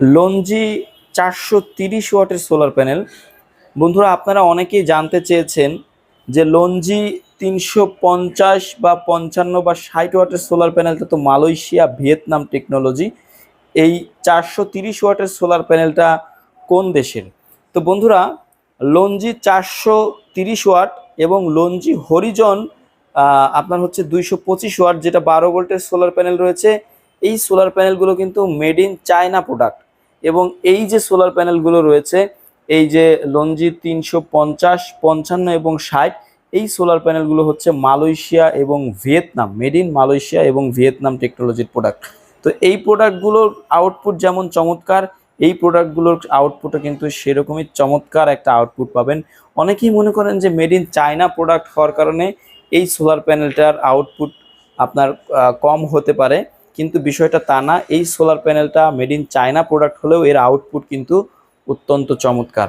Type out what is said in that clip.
লঞ্জি চারশো তিরিশ ওয়াটের সোলার প্যানেল বন্ধুরা, আপনারা অনেকেই জানতে চেয়েছেন যে লঞ্জি তিনশো পঞ্চাশ বা পঞ্চান্ন বা ষাট ওয়াটের সোলার প্যানেলটা তো মালয়েশিয়া, ভিয়েতনাম টেকনোলজি এই চারশো তিরিশ ওয়াটের সোলার প্যানেলটা কোন দেশের? তো বন্ধুরা লঞ্জি চারশো তিরিশ ওয়াট এবং লঞ্জি হরিজন আপনার হচ্ছে দুইশো পঁচিশ ওয়াট, যেটা বারো ভোল্টের সোলার প্যানেল রয়েছে। এই সোলার প্যানেলগুলো কিন্তু মেড ইন চায়না প্রোডাক্ট এবং এই যে সোলার প্যানেলগুলো রয়েছে, এই যে লঞ্জি তিনশো পঞ্চাশ, পঞ্চান্ন এবং ষাট, এই সোলার প্যানেলগুলো হচ্ছে মালয়েশিয়া এবং ভিয়েতনাম, মেড ইন মালয়েশিয়া এবং ভিয়েতনাম টেকনোলজির প্রোডাক্ট। তো এই প্রোডাক্টগুলোর আউটপুট যেমন চমৎকার, এই প্রোডাক্টগুলোর আউটপুটও কিন্তু সেরকমই চমৎকার একটা আউটপুট পাবেন। অনেকেই মনে করেন যে মেড ইন চায়না প্রোডাক্ট হওয়ার কারণে এই সোলার প্যানেলটার আউটপুট আপনার কম হতে পারে। কিন্তু বিষয়টা তা না, এই সোলার প্যানেলটা মেড ইন চায়না প্রোডাক্ট হলেও এর আউটপুট কিন্তু অত্যন্ত চমৎকার।